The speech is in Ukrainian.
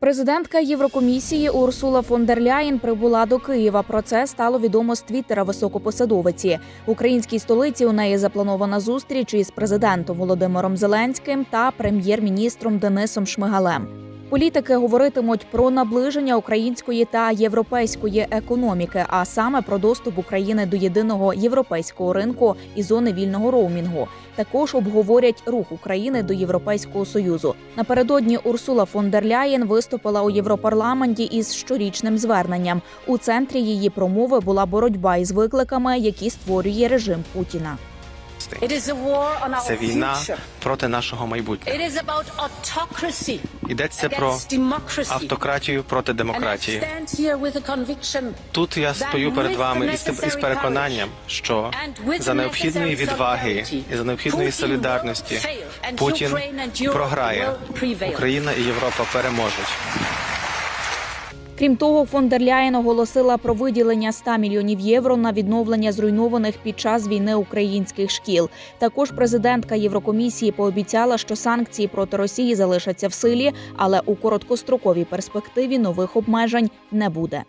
Президентка Єврокомісії Урсула фон дер Ляєн прибула до Києва. Про це стало відомо з твіттера високопосадовиці. В українській столиці у неї запланована зустріч із президентом Володимиром Зеленським та прем'єр-міністром Денисом Шмигалем. Політики говоритимуть про наближення української та європейської економіки, а саме про доступ України до єдиного європейського ринку і зони вільного роумінгу. Також обговорять рух України до Європейського союзу. Напередодні Урсула фон дер Ляєн виступила у Європарламенті із щорічним зверненням. У центрі її промови була боротьба із викликами, які створює режим Путіна. Це війна проти нашого майбутнього. Йдеться про автократію проти демократії. Тут я стою перед вами із із переконанням, що за необхідної відваги і за необхідної солідарності Путін програє. Україна і Європа переможуть. Крім того, фон дер Ляєн оголосила про виділення 100 мільйонів євро на відновлення зруйнованих під час війни українських шкіл. Також президентка Єврокомісії пообіцяла, що санкції проти Росії залишаться в силі, але у короткостроковій перспективі нових обмежень не буде.